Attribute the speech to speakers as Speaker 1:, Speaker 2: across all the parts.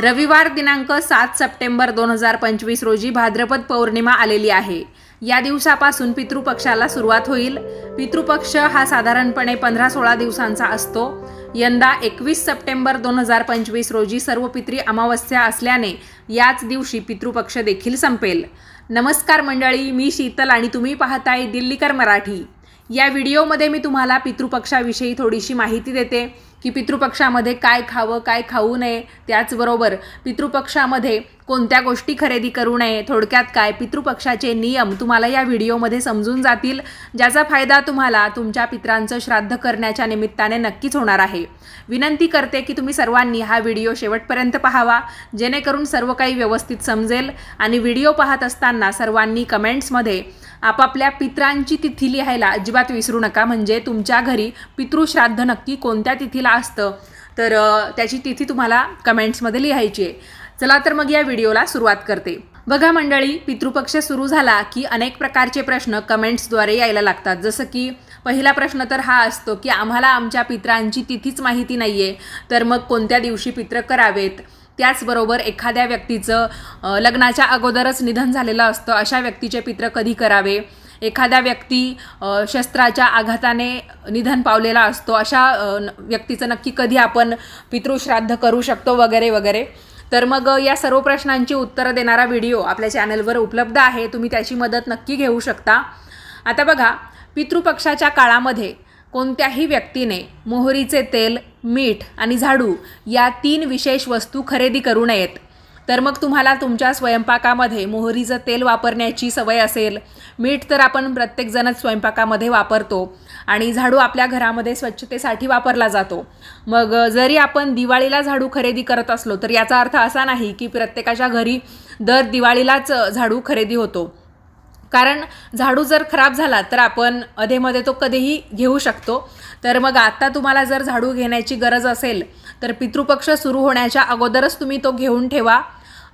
Speaker 1: रविवार दिनांक सात सप्टेंबर दोन हजार पंचवीस रोजी भाद्रपद पौर्णिमा आलेली आहे. या दिवसापासून पितृपक्षाला सुरुवात होईल. पितृपक्ष हा साधारणपणे पंधरा सोळा दिवसांचा असतो. यंदा एकवीस सप्टेंबर दोन हजार पंचवीस रोजी सर्व पित्री अमावस्या असल्याने याच दिवशी पितृपक्ष देखील संपेल. नमस्कार मंडळी मी शीतल आणि तुम्ही पाहताय दिल्लीकर मराठी. या व्हिडिओमध्ये मी तुम्हाला पितृपक्षाविषयी थोडीशी माहिती देते. की पितृपक्षामध्ये काय खावं काय खाऊ नये त्याचबरोबर पितृपक्षामध्ये कोणत्या गोष्टी खरेदी करू नये थोडक्यात काय पितृपक्षाचे नियम तुम्हाला या व्हिडिओमध्ये समजून जातील ज्याचा फायदा तुम्हाला तुमच्या पित्रांचं श्राद्ध करण्याच्या निमित्ताने नक्कीच होणार आहे. विनंती करते की तुम्ही सर्वांनी हा व्हिडिओ शेवटपर्यंत पाहावा जेणेकरून सर्व काही व्यवस्थित समजेल आणि व्हिडिओ पाहत असताना सर्वांनी कमेंट्समध्ये आपापल्या पित्रांची तिथी लिहायला अजिबात विसरू नका. म्हणजे तुमच्या घरी पितृश्राद्ध नक्की कोणत्या तिथीला असतं? तर त्याची तिथी तुम्हाला कमेंट्समध्ये लिहायची आहे. चला तर मग या व्हिडिओला सुरुवात करते. बघा मंडळी पितृपक्ष सुरू झाला की अनेक प्रकारचे प्रश्न कमेंट्सद्वारे यायला लागतात. जसं की पहिला प्रश्न तर हा असतो की आम्हाला आमच्या पित्रांची तिथीच माहिती नाही आहे तर मग कोणत्या दिवशी पित्र करावेत? त्याचबरोबर एखाद्या व्यक्तीचं लग्नाच्या अगोदरच निधन झालेलं असतं अशा व्यक्तीचे पित्र कधी करावे? एखादा व्यक्ती शस्त्राच्या आघाताने निधन पावलेला असतो अशा न- व्यक्तीचं नक्की कधी आपण पितृश्राद्ध करू शकतो वगैरे वगैरे. तर मग या सर्व प्रश्नांची उत्तरं देणारा व्हिडिओ आपल्या चॅनलवर उपलब्ध आहे. तुम्ही त्याची मदत नक्की घेऊ शकता. आता बघा पितृपक्षाच्या काळामध्ये कोणत्याही व्यक्तीने मोहरीचे तेल मीठ आणि झाडू या तीन विशेष वस्तू खरेदी करू नयेत. तर मग तुम्हाला तुमच्या स्वयंपाकामध्ये मोहरीचं तेल वापरण्याची सवय असेल. मीठ तर आपण प्रत्येकजणच स्वयंपाकामध्ये वापरतो. आणि झाडू आपल्या घरामध्ये स्वच्छतेसाठी वापरला जातो. मग जरी आपण दिवाळीला झाडू खरेदी करत असलो तर याचा अर्थ असा नाही की प्रत्येकाच्या घरी दर दिवाळीलाच झाडू खरेदी होतो. कारण झाडू जर खराब झाला तर आपण अधेमध्ये तो कधीही घेऊ शकतो. तर मग आत्ता तुम्हाला जर झाडू घेण्याची गरज असेल तर पितृपक्ष सुरू होण्याच्या अगोदरच तुम्ही तो घेऊन ठेवा.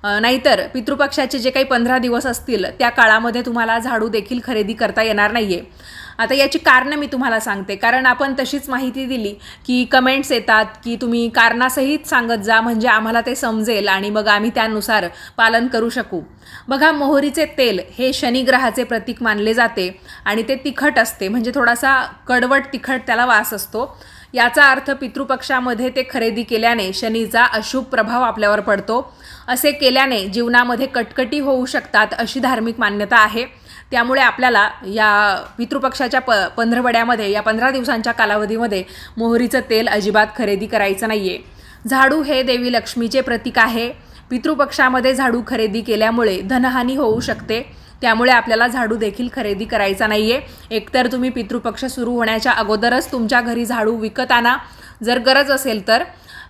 Speaker 1: नाहीतर पितृपक्षाचे जे काही पंधरा दिवस असतील त्या काळामध्ये तुम्हाला झाडू देखील खरेदी करता येणार नाही आहे आता याची कारणं मी तुम्हाला सांगते. कारण आपण तशीच माहिती दिली की कमेंट्स येतात की तुम्ही कारणासहित सांगत जा म्हणजे आम्हाला ते समजेल आणि मग आम्ही त्यानुसार पालन करू शकू. बघा मोहरीचे तेल हे शनिग्रहाचे प्रतीक मानले जाते आणि ते तिखट असते. म्हणजे थोडासा कडवट तिखट त्याला वास असतो. याचा अर्थ पितृपक्षामध्ये ते खरेदी केल्याने शनीचा अशुभ प्रभाव आपल्यावर पडतो. असे केल्याने जीवनामध्ये कटकटी होऊ शकतात अशी धार्मिक मान्यता आहे. त्यामुळे आपल्याला या पितृपक्षाच्या प पंधरवड्यामध्ये या पंधरा दिवसांच्या कालावधीमध्ये मोहरीचं तेल अजिबात खरेदी करायचं नाही आहे झाडू हे देवी लक्ष्मीचे प्रतीक आहे. पितृपक्षामध्ये झाडू खरेदी केल्यामुळे धनहानी होऊ शकते. त्यामुळे आपल्याला झाडू देखील खरेदी करायचा नाही आहे एकतर तुम्ही पितृपक्ष सुरू होण्याच्या अगोदरच तुमच्या घरी झाडू विकत आणा. जर गरज असेल तर.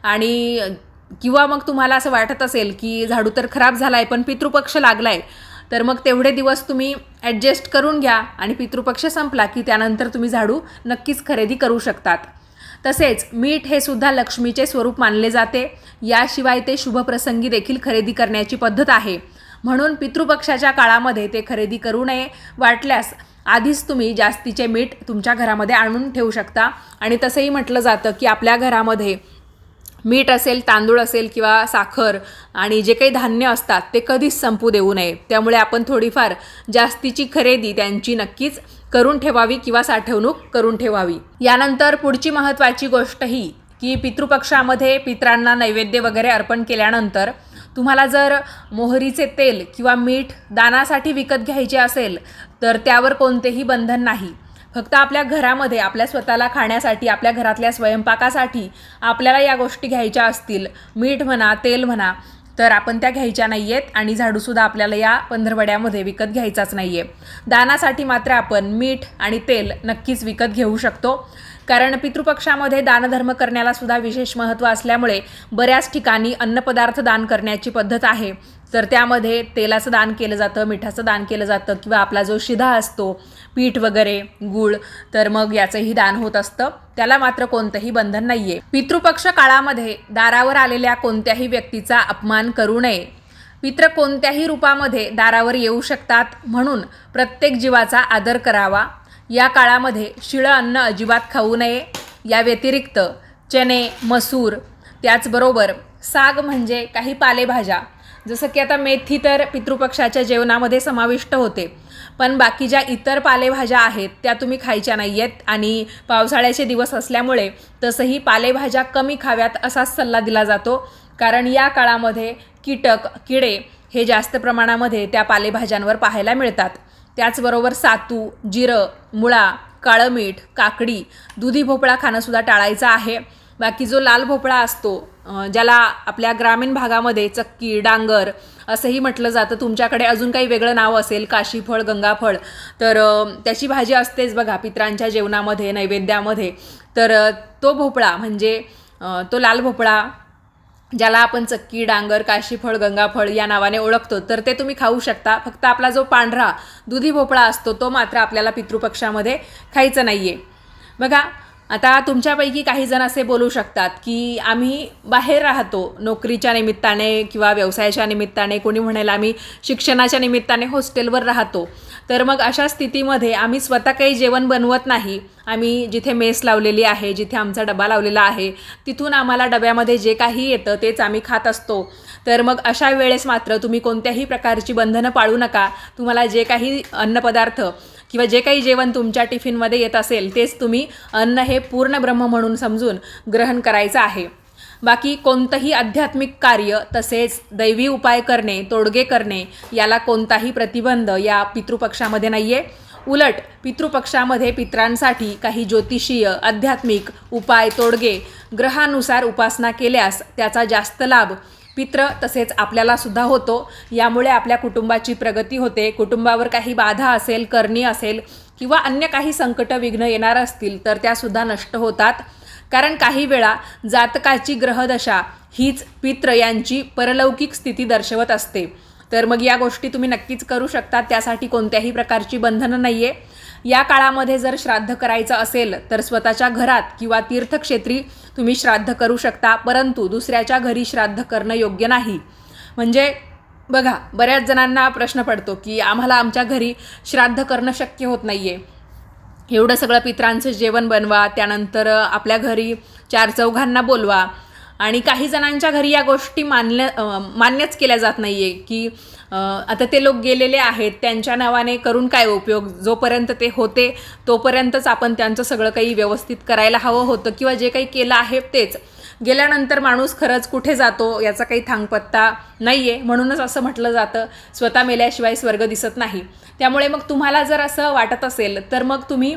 Speaker 1: आणि किंवा मग तुम्हाला असं वाटत असेल की झाडू तर खराब झाला आहे पण पितृपक्ष लागला आहे तर मग तेवढे दिवस तुम्ही ॲडजस्ट करून घ्या आणि पितृपक्ष संपला की त्यानंतर तुम्ही झाडू नक्कीच खरेदी करू शकतात. तसेच मीठ हे सुद्धा लक्ष्मीचे स्वरूप मानले जाते. याशिवाय ते शुभप्रसंगी देखील खरेदी करण्याची पद्धत आहे. म्हणून पितृपक्षाच्या काळामध्ये ते खरेदी करू नये. वाटल्यास आधीच तुम्ही जास्तीचे मीठ तुमच्या घरामध्ये आणून ठेवू शकता. आणि तसंही म्हटलं जातं की आपल्या घरामध्ये मीठ असेल तांदूळ असेल किंवा साखर आणि जे काही धान्य असतात ते कधीच संपू देऊ नये. त्यामुळे आपण थोडीफार जास्तीची खरेदी त्यांची नक्कीच करून ठेवावी किंवा साठवणूक करून ठेवावी. यानंतर पुढची महत्त्वाची गोष्ट ही की पितृपक्षामध्ये पित्रांना नैवेद्य वगैरे अर्पण केल्यानंतर तुम्हाला जर मोहरीचे तेल किंवा मीठ दानासाठी विकत घ्यायचे असेल तर त्यावर कोणतेही बंधन नाही. फक्त आपल्या घरामध्ये आपल्या स्वतःला खाण्यासाठी आपल्या घरातल्या स्वयंपाकासाठी आपल्याला या गोष्टी घ्यायच्या असतील. मीठ म्हणा तेल म्हणा तर आपण त्या घ्यायच्या नाही आहेत आणि झाडूसुद्धा आपल्याला या पंधरवड्यामध्ये विकत घ्यायचाच नाही आहे दानासाठी मात्र आपण मीठ आणि तेल नक्कीच विकत घेऊ शकतो. कारण पितृपक्षामध्ये दानधर्म करण्याला सुद्धा विशेष महत्त्व असल्यामुळे बऱ्याच ठिकाणी अन्नपदार्थ दान करण्याची पद्धत आहे. तर त्यामध्ये तेलाचं दान केलं जातं मिठाचं दान केलं जातं किंवा आपला जो शिधा असतो पीठ वगैरे गूळ तर मग याचंही दान होत असतं. त्याला मात्र कोणतंही बंधन नाही आहे पितृपक्ष काळामध्ये दारावर आलेल्या कोणत्याही व्यक्तीचा अपमान करू नये. पित्र कोणत्याही रूपामध्ये दारावर येऊ शकतात म्हणून प्रत्येक जीवाचा आदर करावा. या काळामध्ये शिळं अन्न अजिबात खाऊ नये. या व्यतिरिक्त चणे मसूर त्याचबरोबर साग म्हणजे काही पालेभाज्या. जसं की आता मेथी तर पितृपक्षाच्या जेवणामध्ये समाविष्ट होते. पण बाकी ज्या इतर पालेभाज्या आहेत त्या तुम्ही खायच्या नाही आहेत आणि पावसाळ्याचे दिवस असल्यामुळे तसंही पालेभाज्या कमी खाव्यात असाच सल्ला दिला जातो. कारण या काळामध्ये कीटक किडे हे जास्त प्रमाणामध्ये त्या पालेभाज्यांवर पाहायला मिळतात. त्याचबरोबर सातू जिरं मुळा काळं मीठ काकडी दुधी भोपळा खाणंसुद्धा टाळायचं आहे. बाकी जो लाल भोपळा असतो ज्याला आपल्या ग्रामीण भागामध्ये चक्की डांगर असंही म्हटलं जातं. तुमच्याकडे अजून काही वेगळं नाव असेल काशीफळ गंगाफळ तर त्याची भाजी असतेच बघा पित्रांच्या जेवणामध्ये नैवेद्यामध्ये. तर तो भोपळा म्हणजे तो लाल भोपळा ज्याला आपण चक्की डांगर काशीफळ गंगाफळ या नावाने ओळखतो तर ते तुम्ही खाऊ शकता. फक्त आपला जो पांढरा दुधी भोपळा असतो तो मात्र आपल्याला पितृपक्षामध्ये खायचा नाही आहे बघा आता तुमच्यापैकी काही जण असे बोलू शकतात की आम्ही बाहेर राहतो नोकरीच्या निमित्ताने किंवा व्यवसायाच्या निमित्ताने. कोणी म्हणेल आम्ही शिक्षणाच्या निमित्ताने हॉस्टेलवर राहतो. तर मग अशा स्थितीमध्ये आम्ही स्वतः काही जेवण बनवत नाही. आम्ही जिथे मेस लावलेली आहे जिथे आमचा डबा लावलेला आहे तिथून आम्हाला डब्यामध्ये जे काही येतं तेच आम्ही खात असतो. तर मग अशा वेळेस मात्र तुम्ही कोणत्याही प्रकारची बंधनं पाळू नका. तुम्हाला जे काही अन्नपदार्थ किंवा जे काही जेवण तुमच्या टिफिनमध्ये येत असेल तेच तुम्ही अन्न हे पूर्ण ब्रह्म म्हणून समजून ग्रहण करायचं आहे. बाकी कोणतंही आध्यात्मिक कार्य तसेच दैवी उपाय करणे तोडगे करणे याला कोणताही प्रतिबंध या पितृपक्षामध्ये नाही आहे उलट पितृपक्षामध्ये पित्रांसाठी काही ज्योतिषीय आध्यात्मिक उपाय तोडगे ग्रहानुसार उपासना केल्यास त्याचा जास्त लाभ पित्र तसेच आपल्याला सुद्धा होतो. यामुळे आपल्या कुटुंबाची प्रगती होते. कुटुंबावर काही बाधा असेल करणी असेल किंवा अन्य काही संकट विघ्न येणार असतील तर त्यासुद्धा नष्ट होतात. कारण काही वेळा जातकाची ग्रहदशा हीच पित्र यांची परलौकिक स्थिती दर्शवत असते. तर मग या गोष्टी तुम्ही नक्कीच करू शकता. त्यासाठी कोणत्याही प्रकारची बंधनं नाही आहे या काळामध्ये जर श्राद्ध करायचं असेल तर स्वतःच्या घरात किंवा तीर्थक्षेत्री तुम्ही श्राद्ध करू शकता परंतु दुसऱ्याच्या घरी श्राद्ध करणं योग्य नाही. म्हणजे बघा बऱ्याच जणांना प्रश्न पडतो की आम्हाला आमच्या घरी श्राद्ध करणं शक्य होत नाही आहे एवढं सगळं पित्रांचं जेवण बनवा त्यानंतर आपल्या घरी चार चौघांना बोलवा. आणि काही जणांच्या घरी या गोष्टी मान्य मान्यच केल्या जात नाही आहे की आता ते लोक गेलेले आहेत त्यांच्या नावाने करून काय उपयोग? जोपर्यंत ते होते तोपर्यंतच आपण त्यांचं सगळं काही व्यवस्थित करायला हवं होतं किंवा जे काही केलं आहे तेच. गेल्यानंतर माणूस खरंच कुठे जातो याचा काही थांगपत्ता नाही आहे म्हणूनच असं म्हटलं जातं स्वतः मेल्याशिवाय स्वर्ग दिसत नाही. त्यामुळे मग तुम्हाला जर असं वाटत असेल तर मग तुम्ही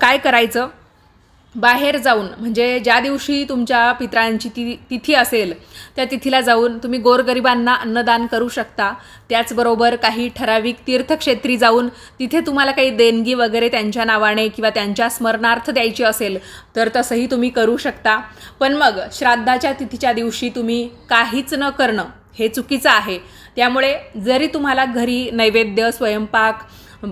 Speaker 1: काय करायचं? बाहेर जाऊन म्हणजे ज्या दिवशी तुमच्या पित्रांची ती तिथी असेल त्या तिथीला जाऊन तुम्ही गोरगरिबांना अन्नदान करू शकता. त्याचबरोबर काही ठराविक तीर्थक्षेत्री जाऊन तिथे तुम्हाला काही देणगी वगैरे त्यांच्या नावाने किंवा त्यांच्या स्मरणार्थ द्यायची असेल तर तसंही तुम्ही करू शकता. पण मग श्राद्धाच्या तिथीच्या दिवशी तुम्ही काहीच न करणं हे चुकीचं आहे. त्यामुळे जरी तुम्हाला घरी नैवेद्य स्वयंपाक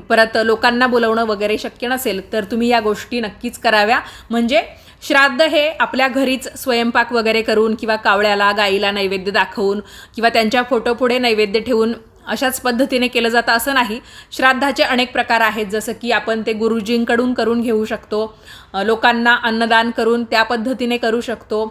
Speaker 1: परत लोकांना बोलवणं वगैरे शक्य नसेल तर तुम्ही या गोष्टी नक्कीच कराव्या. म्हणजे श्राद्ध हे आपल्या घरीच स्वयंपाक वगैरे करून किंवा कावळ्याला गाईला नैवेद्य दाखवून किंवा त्यांच्या फोटोपुढे नैवेद्य ठेवून अशाच पद्धतीने केलं जातं असं नाही. श्राद्धाचे अनेक प्रकार आहेत जसं की आपण ते गुरुजींकडून करून घेऊ शकतो लोकांना अन्नदान करून त्या पद्धतीने करू शकतो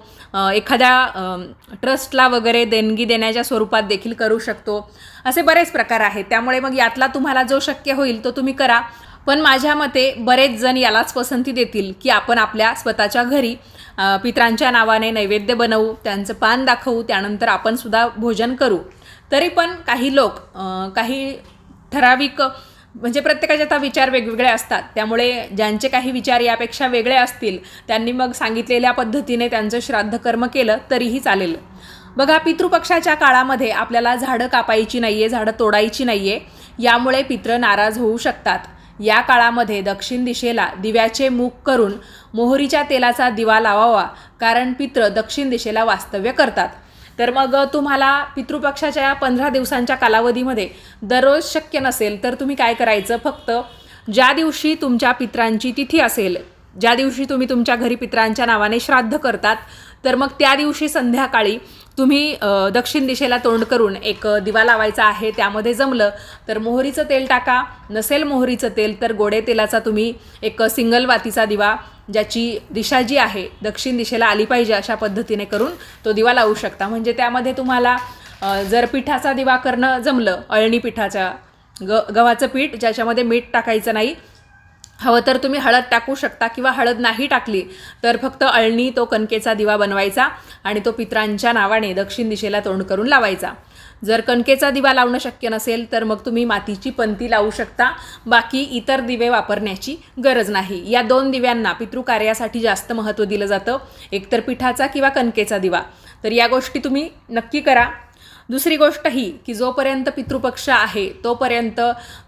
Speaker 1: एखाद्या ट्रस्टला वगैरे देणगी देण्याच्या स्वरूपात देखील करू शकतो. असे बरेच प्रकार आहेत. त्यामुळे मग यातला तुम्हाला जो शक्य होईल तो तुम्ही करा. पण माझ्या मते बरेच जण यालाच पसंती देतील की आपण आपल्या स्वतःच्या घरी पित्रांच्या नावाने नैवेद्य बनवू त्यांचं पान दाखवू त्यानंतर आपण सुद्धा भोजन करू. तरी पण काही लोक काही ठराविक म्हणजे प्रत्येकाचे आता विचार वेगवेगळे असतात. त्यामुळे ज्यांचे काही विचार यापेक्षा वेगळे असतील त्यांनी मग सांगितलेल्या पद्धतीने त्यांचं श्राद्ध कर्म केलं तरीही चालेल. बघा पितृपक्षाच्या काळामध्ये आपल्याला झाडं कापायची नाही आहे झाडं तोडायची नाही आहे यामुळे पित्र नाराज होऊ शकतात. या काळामध्ये दक्षिण दिशेला दिव्याचे मुख करून मोहरीच्या तेलाचा दिवा लावावा कारण पित्र दक्षिण दिशेला वास्तव्य करतात. तर मग तुम्हाला पितृपक्षाच्या या पंधरा दिवसांच्या कालावधीमध्ये दररोज शक्य नसेल तर तुम्ही काय करायचं? फक्त ज्या दिवशी तुमच्या पित्रांची तिथी असेल ज्या दिवशी तुम्ही तुमच्या घरी पित्रांच्या नावाने श्राद्ध करतात तर मग त्या दिवशी संध्याकाळी तुम्ही दक्षिण दिशेला तोंड करून एक दिवा लावायचा आहे त्यामध्ये जमलं तर मोहरीचं तेल टाका. नसेल मोहरीचं तेल तर गोडे तेलाचा तुम्ही एक सिंगल वातीचा दिवा ज्याची दिशा जी आहे दक्षिण दिशेला आली पाहिजे अशा पद्धतीने करून तो दिवा लावू शकता. म्हणजे त्यामध्ये तुम्हाला जर पिठाचा दिवा करणं जमलं अळणी पिठाच्या ग गव्हाचं पीठ ज्याच्यामध्ये मीठ टाकायचं नाही हवं तर तुम्ही हळद टाकू शकता किंवा हळद नाही टाकली तर फक्त अळणी तो कणकेचा दिवा बनवायचा आणि तो पित्रांच्या नावाने दक्षिण दिशेला तोंड करून लावायचा. जर कणकेचा दिवा लावणं शक्य नसेल तर मग तुम्ही मातीची पंती लावू शकता. बाकी इतर दिवे वापरण्याची गरज नाही. या दोन दिव्यांना पितृकार्यासाठी जास्त महत्त्व दिलं जातं. एकतर पिठाचा किंवा कणकेचा दिवा. तर या गोष्टी तुम्ही नक्की करा. दुसरी गोष्ट ही की जोपर्यंत पितृपक्ष आहे तोपर्यंत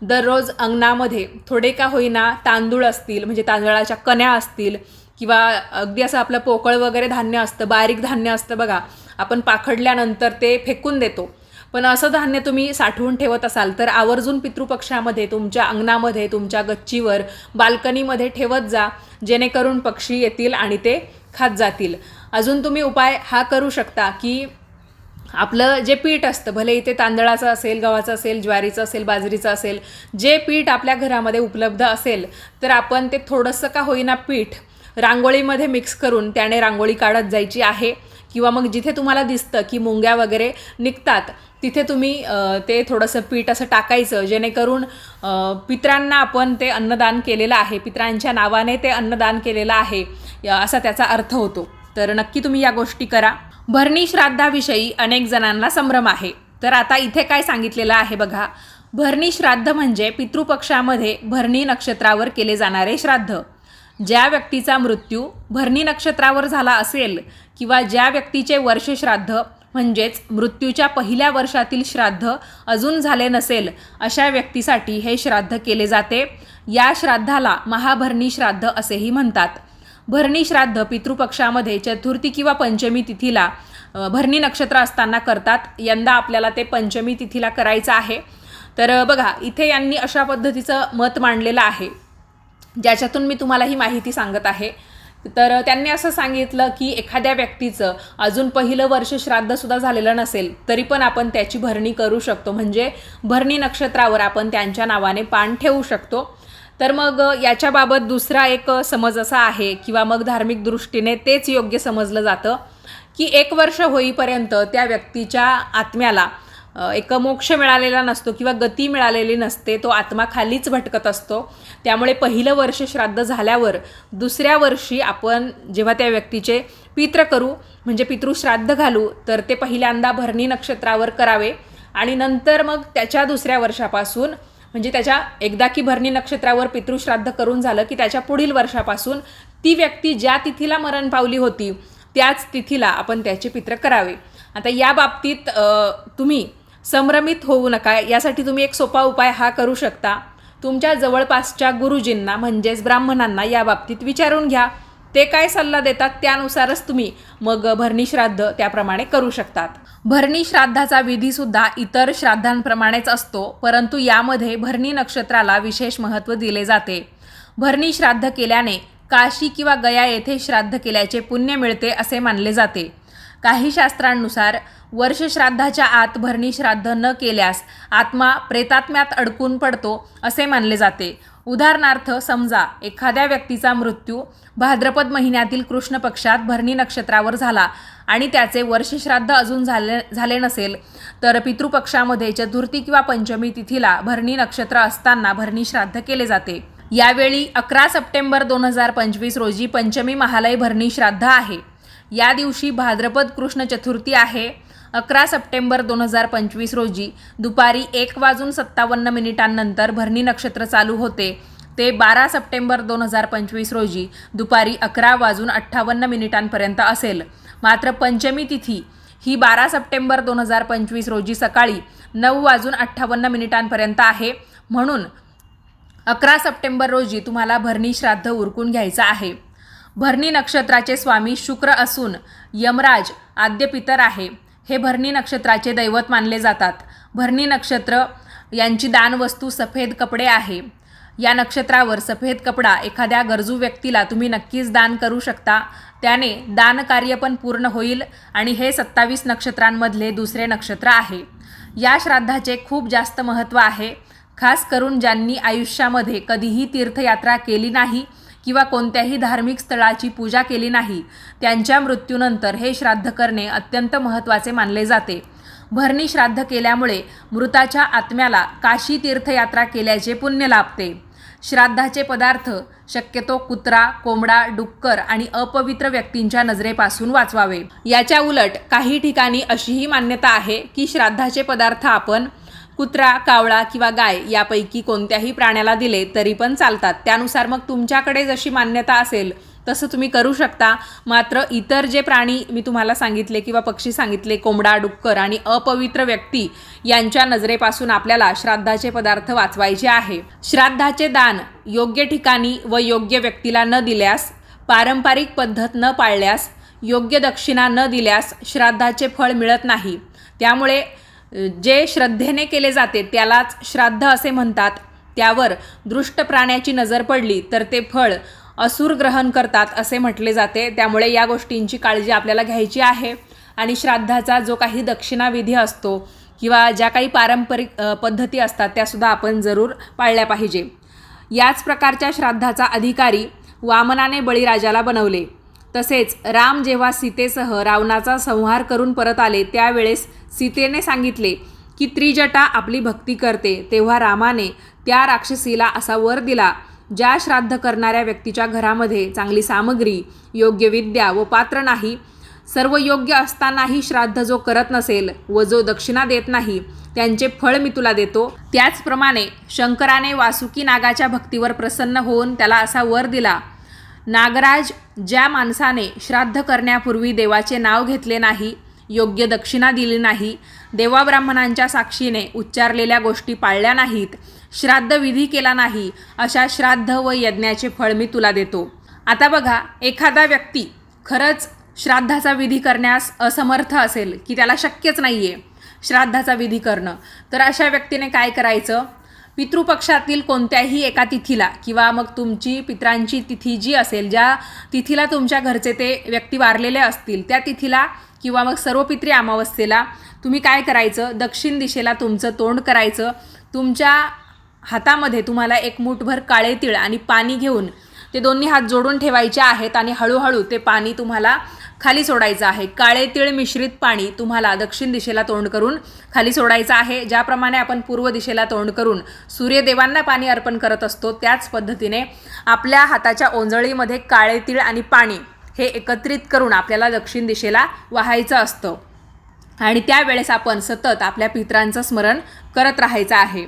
Speaker 1: दररोज अंगणामध्ये थोडे का होईना तांदूळ असतील म्हणजे तांदळाच्या कण्या असतील किंवा अगदी असं आपलं पोकळ वगैरे धान्य असतं बारीक धान्य असतं बघा आपण पाखडल्यानंतर ते फेकून देतो. पण असं धान्य तुम्ही साठवून ठेवत असाल तर आवर्जून पितृपक्षामध्ये तुमच्या अंगणामध्ये तुमच्या गच्चीवर बाल्कनीमध्ये ठेवत जा जेणेकरून पक्षी येतील आणि ते खात जातील. अजून तुम्ही उपाय हा करू शकता की आपलं जे पीठ असतं भले इथे तांदळाचं असेल गव्हाचं असेल ज्वारीचं असेल बाजरीचं असेल जे पीठ आपल्या घरामध्ये उपलब्ध असेल तर आपण ते थोडंसं का होईना पीठ रांगोळीमध्ये मिक्स करून त्याने रांगोळी काढत जायची आहे. किंवा मग जिथे तुम्हाला दिसतं की मुंग्या वगैरे निघतात तिथे तुम्ही ते थोडंसं पीठ असं टाकायचं जेणेकरून पित्रांना पितरांना आपण ते अन्नदान केलेलं आहे पितरांच्या नावाने ते अन्नदान केलेलं आहे असा त्याचा अर्थ होतो. तर नक्की तुम्ही या गोष्टी करा. भरणी श्राद्धाविषयी अनेक जणांना संभ्रम आहे. तर आता इथे काय सांगितलेलं आहे बघा. भरणी श्राद्ध म्हणजे पितृपक्षामध्ये भरणी नक्षत्रावर केले जाणारे श्राद्ध. ज्या व्यक्तीचा मृत्यू भरणी नक्षत्रावर झाला असेल किंवा ज्या व्यक्तीचे वर्ष श्राद्ध म्हणजेच मृत्यूच्या पहिल्या वर्षातील श्राद्ध अजून झाले नसेल अशा व्यक्तीसाठी हे श्राद्ध केले जाते. या श्राद्धाला महाभरणी श्राद्ध असेही म्हणतात. भरणी श्राद्ध पितृपक्षामध्ये चतुर्थी किंवा पंचमी तिथीला भरणी नक्षत्र असताना करतात. यंदा आपल्याला ते पंचमी तिथीला करायचं आहे. तर बघा इथे यांनी अशा पद्धतीचं मत मांडलेलं आहे. ज्याच्यातून मी तुम्हाला ही माहिती सांगत आहे. तर त्यांनी असं सांगितलं की एखाद्या व्यक्तीचं अजून पहिलं वर्ष श्राद्धसुद्धा झालेलं नसेल तरी पण आपण त्याची भरणी करू शकतो. म्हणजे भरणी नक्षत्रावर आपण त्यांच्या नावाने पान ठेवू शकतो. तर मग याच्याबाबत दुसरा एक समज असा आहे किंवा मग धार्मिक दृष्टीने तेच योग्य समजलं जातं की एक वर्ष होईपर्यंत त्या व्यक्तीच्या आत्म्याला एक मोक्ष मिळालेला नसतो किंवा गती मिळालेली नसते तो आत्मा खालीच भटकत असतो. त्यामुळे पहिलं वर्ष श्राद्ध झाल्यावर दुसऱ्या वर्षी आपण जेव्हा त्या व्यक्तीचे पित्र करू म्हणजे पितृश्राद्ध घालू तर ते पहिल्यांदा भरणी नक्षत्रावर करावे आणि नंतर मग त्याच्या दुसऱ्या वर्षापासून म्हणजे त्याच्या एकदा की भरणी नक्षत्रावर पितृश्राद्ध करून झालं की त्याच्या पुढील वर्षापासून ती व्यक्ती ज्या तिथीला मरण पावली होती त्याच तिथीला आपण त्याचे पित्र करावे. आता या बाबतीत तुम्ही संभ्रमित होऊ नका. यासाठी तुम्ही एक सोपा उपाय हा करू शकता. तुमच्या जवळपासच्या गुरुजींना म्हणजेच ब्राह्मणांना या बाबतीत विचारून घ्या. ते काय सल्ला देतात त्यानुसारच तुम्ही मग भरणी श्राद्ध त्याप्रमाणे करू शकतात. भरणी श्राद्धाचा विधीसुद्धा इतर श्राद्धांप्रमाणेच असतो परंतु यामध्ये भरणी नक्षत्राला विशेष महत्त्व दिले जाते. भरणी श्राद्ध केल्याने काशी किंवा गया येथे श्राद्ध केल्याचे पुण्य मिळते असे मानले जाते. काही शास्त्रांनुसार वर्ष श्राद्धाच्या आत भरणी श्राद्ध न केल्यास आत्मा प्रेतात्म्यात अडकून पडतो असे मानले जाते. उदाहरणार्थ समजा एखाद्या व्यक्तीचा मृत्यू भाद्रपद महिन्यातील कृष्ण पक्षात भरणी नक्षत्रावर झाला आणि त्याचे वर्षश्राद्ध अजून झाले झाले नसेल तर पितृपक्षामध्ये चतुर्थी किंवा पंचमी तिथीला भरणी नक्षत्र असताना भरणी श्राद्ध केले जाते. यावेळी अकरा सप्टेंबर दोन हजार पंचवीस रोजी पंचमी महालय भरणी श्राद्ध आहे. या दिवशी भाद्रपद कृष्ण चतुर्थी आहे. अकरा सप्टेंबर दोन हजार पंचवीस रोजी दुपारी एक वाजून सत्तावन्न मिनिटांनंतर भरणी नक्षत्र चालू होते. ते बारा सप्टेंबर दोन हजार पंचवीस रोजी दुपारी अकरा वाजून अठ्ठावन्न मिनिटांपर्यंत असेल. मात्र पंचमी तिथी ही बारा सप्टेंबर दोन हजार पंचवीस रोजी सकाळी नऊ वाजून अठ्ठावन्न मिनिटांपर्यंत आहे. म्हणून अकरा सप्टेंबर रोजी तुम्हाला भरणी श्राद्ध उरकून घ्यायचं आहे. भरणी नक्षत्राचे स्वामी शुक्र असून यमराज आद्यपितर आहे. हे भरणी नक्षत्राचे दैवत मानले जातात. भरणी नक्षत्र यांची दानवस्तू सफेद कपडे आहे. या नक्षत्रावर सफेद कपडा एखाद्या गरजू व्यक्तीला तुम्ही नक्कीच दान करू शकता. त्याने दान कार्य पण पूर्ण होईल आणि हे सत्तावीस नक्षत्रांमधले दुसरे नक्षत्र आहे. या श्राद्धाचे खूप जास्त महत्त्व आहे. खास करून ज्यांनी आयुष्यामध्ये कधीही तीर्थयात्रा केली नाही किंवा कोणत्याही धार्मिक स्थळाची पूजा केली नाही त्यांच्या मृत्यूनंतर हे श्राद्ध करणे अत्यंत महत्त्वाचे मानले जाते. भरणी श्राद्ध केल्यामुळे मृताच्या आत्म्याला काशी तीर्थयात्रा केल्याचे पुण्य लाभते. श्राद्धाचे पदार्थ शक्यतो कुत्रा कोंबडा डुक्कर आणि अपवित्र व्यक्तींच्या नजरेपासून वाचवावे. याच्या उलट काही ठिकाणी अशीही मान्यता आहे की श्राद्धाचे पदार्थ आपण कुत्रा कावळा किंवा गाय यापैकी कोणत्याही प्राण्याला दिले तरी पण चालतात. त्यानुसार मग तुमच्याकडे जशी मान्यता असेल तसं तुम्ही करू शकता. मात्र इतर जे प्राणी मी तुम्हाला सांगितले किंवा पक्षी सांगितले कोंबडा डुक्कर आणि अपवित्र व्यक्ती यांच्या नजरेपासून आपल्याला श्राद्धाचे पदार्थ वाचवायचे आहे. श्राद्धाचे दान योग्य ठिकाणी व योग्य व्यक्तीला न दिल्यास पारंपरिक पद्धत न पाळल्यास योग्य दक्षिणा न दिल्यास श्राद्धाचे फळ मिळत नाही. त्यामुळे जे श्रद्धेने केले जाते त्यालाच श्राद्ध असे म्हणतात. त्यावर दृष्ट प्राण्याची नजर पडली तर ते फळ असुर ग्रहण करतात असे म्हटले जाते. त्यामुळे या गोष्टींची काळजी आपल्याला घ्यायची आहे. आणि श्राद्धाचा जो काही दक्षिणाविधी असतो किंवा ज्या काही पारंपरिक पद्धती असतात त्यासुद्धा आपण जरूर पाळल्या पाहिजे. याच प्रकारच्या श्राद्धाचा अधिकारी वामनाने बळीराजाला बनवले. तसेच राम जेव्हा सीतेसह रावणाचा संहार करून परत आले त्यावेळेस सीतेने सांगितले की त्रिजटा आपली भक्ती करते. तेव्हा रामाने त्या राक्षसीला असा वर दिला ज्या श्राद्ध करणाऱ्या व्यक्तीच्या घरामध्ये चांगली सामग्री योग्य विद्या व पात्र नाही सर्व योग्य असतानाही श्राद्ध जो करत नसेल व जो दक्षिणा देत नाही त्यांचे फळ मी तुला देतो. त्याचप्रमाणे शंकराने वासुकी नागाच्या भक्तीवर प्रसन्न होऊन त्याला असा वर दिला नागराज ज्या माणसाने श्राद्ध करण्यापूर्वी देवाचे नाव घेतले नाही योग्य दक्षिणा दिली नाही देवाब्राह्मणांच्या साक्षीने उच्चारलेल्या गोष्टी पाळल्या नाहीत श्राद्ध विधी केला नाही अशा श्राद्ध व यज्ञाचे फळ मी तुला देतो. आता बघा एखादा व्यक्ती खरंच श्राद्धाचा विधी करण्यास असमर्थ असेल की त्याला शक्यच नाही आहे श्राद्धाचा विधी करणं तर अशा व्यक्तीने काय करायचं? पितृपक्षातील कोणत्याही एका तिथीला किंवा मग तुमची पित्रांची तिथी जी असेल ज्या तिथीला तुमच्या घरचे ते व्यक्ती वारलेले असतील त्या तिथीला किंवा मग सर्व पित्री अमावस्येला तुम्ही काय करायचं? दक्षिण दिशेला तुमचं तोंड करायचं. तुमच्या हातामध्ये तुम्हाला एक मुठभर काळे तीळ आणि पाणी घेऊन ते दोन्ही हात जोडून ठेवायचे आहेत आणि हळूहळू ते पाणी तुम्हाला खाली सोडायचं आहे. काळे तीळ मिश्रित पाणी तुम्हाला दक्षिण दिशेला तोंड करून खाली सोडायचं आहे. ज्याप्रमाणे आपण पूर्व दिशेला तोंड करून सूर्यदेवांना पाणी अर्पण करत असतो त्याच पद्धतीने आपल्या हाताच्या ओंजळीमध्ये काळे तीळ आणि पाणी हे एकत्रित करून आपल्याला दक्षिण दिशेला वाहायचं असतं. आणि त्यावेळेस आपण सतत आपल्या पित्रांचं स्मरण करत राहायचं आहे.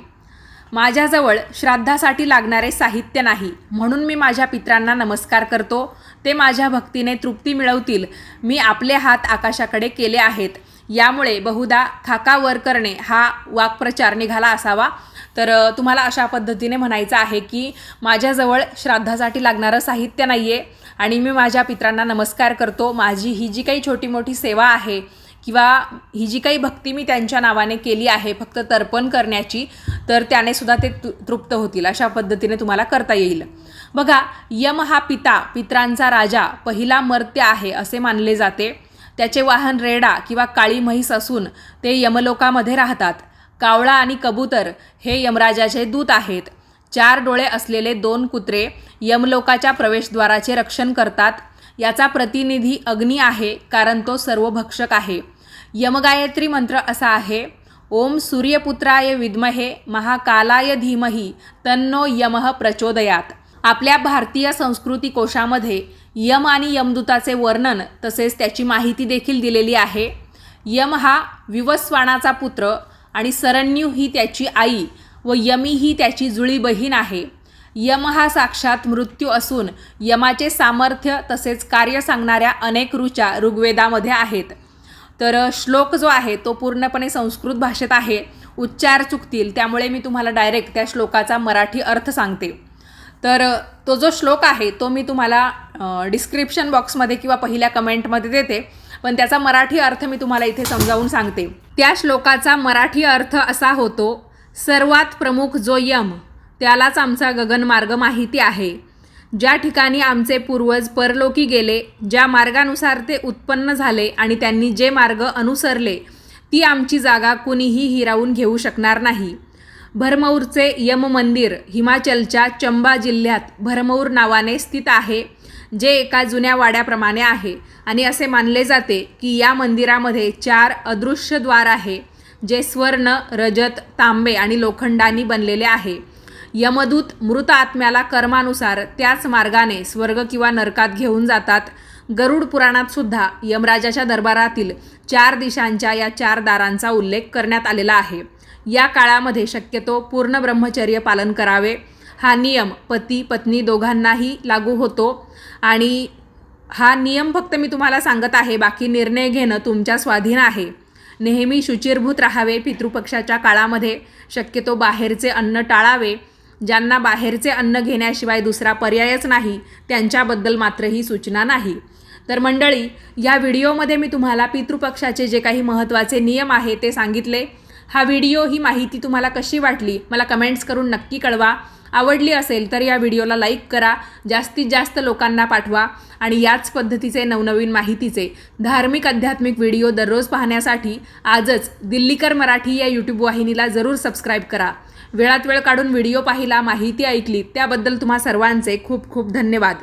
Speaker 1: माझ्याजवळ श्राद्धासाठी लागणारे साहित्य नाही. म्हणून मी माझ्या पित्रांना नमस्कार करतो. ते माझ्या भक्तीने तृप्ती मिळवतील. मी आपले हात आकाशाकडे केले आहेत. यामुळे बहुधा खाका वर करणे हा वाक्प्रचार निघाला असावा. तर तुम्हाला अशा पद्धतीने म्हणायचं आहे की माझ्याजवळ श्राद्धासाठी लागणारं साहित्य नाही आहे आणि मी माझ्या पित्रांना नमस्कार करतो. माझी ही जी काही छोटी मोठी सेवा आहे किंवा ही जी काही भक्ती मी त्यांच्या नावाने केली आहे फक्त तर्पण करण्याची तर त्याने सुद्धा ते तृ- तृप्त होतील अशा पद्धतीने तुम्हाला करता येईल. बघा यम हा पिता पित्रांचा राजा पहिला मर्त्य आहे असे मानले जाते. त्याचे वाहन रेडा किंवा काळी म्हैस असून ते यमलोकामध्ये राहतात. कावळा आणि कबूतर हे यमराजाचे दूत आहेत. चार डोळे असलेले दोन कुत्रे यमलोकाच्या प्रवेशद्वाराचे रक्षण करतात. याचा प्रतिनिधी अग्नी आहे कारण तो सर्वभक्षक आहे. यमगायत्री मंत्र असा आहे ओम सूर्यपुत्राय विद्महे महाकालाय धीमही तन्नो यमः प्रचोदयात. आपल्या भारतीय संस्कृती कोशामध्ये यम आणि यमदूताचे वर्णन तसेच त्याची माहिती देखील दिलेली आहे. यम हा विवस्वाणाचा पुत्र आणि सरण्यू ही त्याची आई व यमी ही त्याची जुळी बहीण आहे. यम हा साक्षात मृत्यू असून यमाचे सामर्थ्य तसेच कार्य सांगणाऱ्या अनेक ऋचा ऋग्वेदामध्ये आहेत. तर श्लोक जो आहे तो पूर्णपणे संस्कृत भाषेत आहे. उच्चार चुकतील त्यामुळे मी तुम्हाला डायरेक्ट त्या श्लोकाचा मराठी अर्थ सांगते. तर तो जो श्लोक आहे तो मी तुम्हाला डिस्क्रिप्शन बॉक्समध्ये किंवा पहिल्या कमेंटमध्ये देते. पण त्याचा मराठी अर्थ मी तुम्हाला इथे समजावून सांगते. त्या श्लोकाचा मराठी अर्थ असा होतो सर्वात प्रमुख जो यम त्यालाच आमचा गगनमार्ग माहिती आहे. ज्या ठिकाणी आमचे पूर्वज परलोकी गेले ज्या मार्गानुसार ते उत्पन्न झाले आणि त्यांनी जे मार्ग अनुसरले ती आमची जागा कुणीही हिरावून घेऊ शकणार नाही. भरमौरचे यम मंदिर हिमाचलच्या चंबा जिल्ह्यात भरमौर नावाने स्थित आहे जे एका जुन्या वाड्याप्रमाणे आहे आणि असे मानले जाते की या मंदिरामध्ये चार अदृश्य द्वार आहे जे स्वर्ण रजत तांबे आणि लोखंडानी बनलेले आहे. यमदूत मृत आत्म्याला कर्मानुसार त्याच मार्गाने स्वर्ग किंवा नरकात घेऊन जातात. गरुड पुराणात सुद्धा यमराजाच्या दरबारातील चार दिशांच्या या चार दारांचा उल्लेख करण्यात आलेला आहे. या काळामध्ये शक्यतो पूर्ण ब्रह्मचर्य पालन करावे. हा नियम पती पत्नी दोघांनाही लागू होतो. आणि हा नियम फक्त मी तुम्हाला सांगत आहे बाकी निर्णय घेणं तुमच्या स्वाधीन आहे. नेहमी शुचिरभूत राहावे पितृपक्षाच्या काळामध्ये. शक्यतो बाहेरचे अन्न टाळावे. ज्यांना बाहेरचे अन्न घेण्याशिवाय दुसरा पर्यायच नाही त्यांच्याबद्दल मात्र ही सूचना नाही. तर मंडळी या व्हिडिओमध्ये मी तुम्हाला पितृपक्षाचे जे काही महत्त्वाचे नियम आहे ते सांगितले. हा व्हिडिओ ही माहिती तुम्हाला कशी वाटली मला कमेंट्स करून नक्की कळवा. आवडली असेल तर या व्हिडिओला लाईक करा जास्तीत जास्त लोकांना पाठवा आणि याच पद्धतीचे नवनवीन माहितीचे धार्मिक आध्यात्मिक व्हिडिओ दररोज पाहण्यासाठी आजच दिल्लीकर मराठी या यूट्यूब वाहिनीला जरूर सबस्क्राईब करा. वेळात वेळ काढून व्हिडिओ पाहिला माहिती ऐकली त्याबद्दल तुम्हा सर्वांचे खूप खूप धन्यवाद.